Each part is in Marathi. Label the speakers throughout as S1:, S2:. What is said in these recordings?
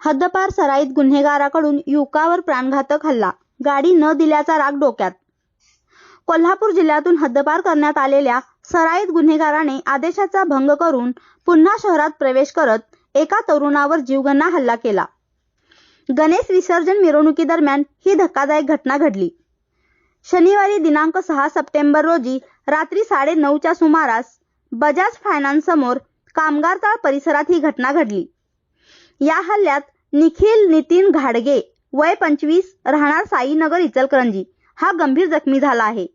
S1: हद्दपार सराईत गुन्हेगाराकडून युवकावर प्राणघातक हल्ला. गाडी न दिल्याचा राग डोक्यात. कोल्हापूर जिल्ह्यातून हद्दपार करण्यात आलेल्या सराईत गुन्हेगाराने आदेशाचा भंग करून पुन्हा शहरात प्रवेश करत एका तरुणावर जीवगन्ना हल्ला केला. गणेश विसर्जन मिरवणुकी दरम्यान ही धक्कादायक घटना घडली. शनिवारी दिनांक सहा सप्टेंबर रोजी रात्री साडे नऊच्या सुमारास बजाज फायनान्स समोर कामगार तळ परिसरात ही घटना घडली. या हल्ल्यात निखिल नितीन घाडगे वय पंचवीस राहणार साईनगर इचलकरंजी. हा गंभीर जखमी झाला आहे.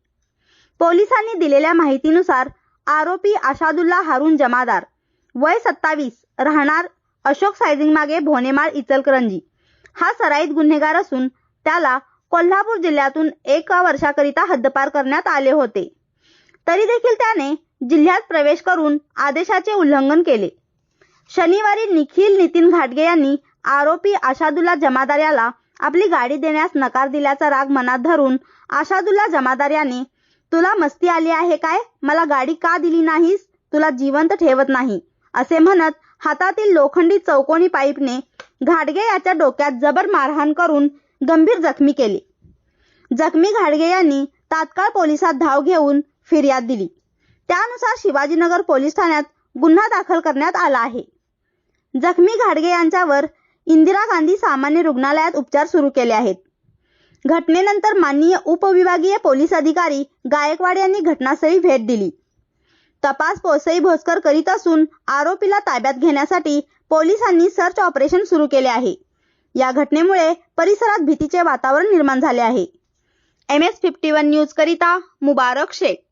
S1: पोलिसांनी दिलेल्या माहितीनुसार आरोपी आशादुल्ला हारून जमादार. वय सत्तावीस राहणार अशोक सायझिंग मागे भोनेमाळ इचलकरंजी. हा सराईत गुन्हेगार असून त्याला कोल्हापूर जिल्ह्यातून एका वर्षाकरिता हद्दपार करण्यात आले होते. तरी देखील त्याने जिल्ह्यात प्रवेश करून आदेशाचे उल्लंघन केले. शनिवारी निखिल नितीन घाटगे यांनी आरोपी आशादुल्ला जमादार याला आपली गाडी देण्यास नकार दिल्याचा राग मनात धरून आशादुल्ला जमादार याने तुला मस्ती आली आहे काय? मला गाडी का दिली नाहीस? तुला जिवंत ठेवत नाही. असे म्हणत हातातील लोखंडी चौकोनी पाईपने घाटगे याच्या डोक्यात जबर मारहाण करून गंभीर जखमी केले. जखमी घाडगे यांनी तात्काळ पोलिसात धाव घेऊन फिर्याद दिली. त्यानुसार शिवाजीनगर पोलीस ठाण्यात गुन्हा दाखल करण्यात आला आहे. जखमी घाडगे यांच्यावर इंदिरा गांधी सामान्य रुग्णालयात उपचार सुरू केले आहेत. घटनेनंतर माननीय उपविभागीय पोलीस अधिकारी गायकवाड यांनी घटनास्थळी भेट दिली. तपास पोसई भोसकर करीत असून आरोपीला ताब्यात घेण्यासाठी पोलिसांनी सर्च ऑपरेशन सुरू केले आहे. या घटनेमुळे परिसरात भीतीचे वातावरण निर्माण झाले आहे. M S fifty one news करिता मुबारक शेख.